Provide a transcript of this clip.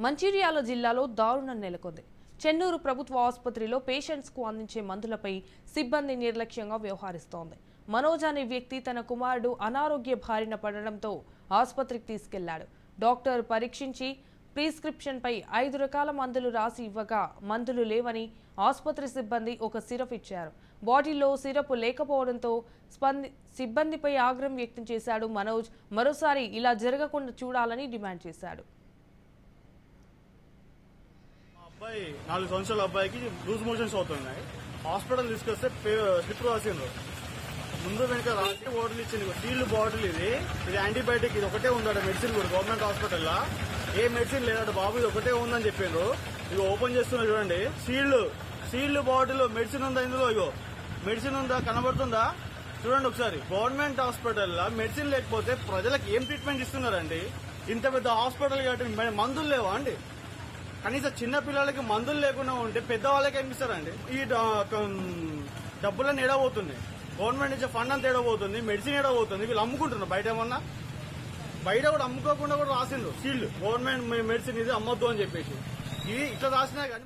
మంచిర్యాల జిల్లాలో దారుణం నెలకొంది. చెన్నూరు ప్రభుత్వ ఆసుపత్రిలో పేషెంట్స్కు అందించే మందులపై సిబ్బంది నిర్లక్ష్యంగా వ్యవహరిస్తోంది. మనోజ్ అనే వ్యక్తి తన కుమారుడు అనారోగ్య బారిన పడడంతో ఆసుపత్రికి తీసుకెళ్ళాడు. డాక్టర్ పరీక్షించి ప్రిస్క్రిప్షన్పై ఐదు రకాల మందులు రాసి ఇవ్వగా మందులు లేవని ఆసుపత్రి సిబ్బంది ఒక సిరప్ ఇచ్చారు. బాటిల్లో సిరప్ లేకపోవడంతో స్పంది సిబ్బందిపై ఆగ్రహం వ్యక్తం చేశాడు మనోజ్. మరోసారి ఇలా జరగకుండా చూడాలని డిమాండ్ చేశాడు. అబ్బాయి నాలుగు సంవత్సరాల అబ్బాయికి లూజ్ మోషన్స్ అవుతున్నాయి. హాస్పిటల్ తీసుకొస్తే స్లిప్ రాసిండ్రు. ముందు వెనక రాసి బాటిల్ ఇచ్చింది స్టీల్ బాటిల్ ఇది. ఇది యాంటీబయాటిక్ ఇది ఒకటే ఉందట మెడిసిన్ కూడా గవర్నమెంట్ హాస్పిటల్లో. ఏ మెడిసిన్ లేదట బాబు ఇది ఒకటే ఉందని చెప్పిండ్రు. ఇగో ఓపెన్ చేస్తున్నా చూడండి. సీల్డ్ సీల్డ్ బాటిల్ మెడిసిన్ ఉందా ఇందులో? ఇగో మెడిసిన్ ఉందా? కనబడుతుందా? చూడండి ఒకసారి. గవర్నమెంట్ హాస్పిటల్లో మెడిసిన్ లేకపోతే ప్రజలకు ఏం ట్రీట్మెంట్ ఇస్తున్నారండి? ఇంత పెద్ద హాస్పిటల్ కాబట్టి మందులు లేవా అండి? కనీసం చిన్న పిల్లలకి మందులు లేకుండా ఉంటే పెద్దవాళ్ళకి ఏమి ఇస్తారండి? ఈ డ- కం- డబ్బులన్నీ ఎడబోతుంది గవర్నమెంట్ నుంచి ఫండ్ అంతా ఎడబోతుంది మెడిసిన్ ఎడబోతుంది వీళ్ళు అమ్ముకుంటున్నారు. బయట ఏమన్నా? బయట కూడా అమ్ముకోకుండా కూడా రాసిండ్రు సీల్డ్. గవర్నమెంట్ మెడిసిన్ ఇది అమ్మొద్దు అని చెప్పేసి. ఇది ఇట్లా రాసినా కానీ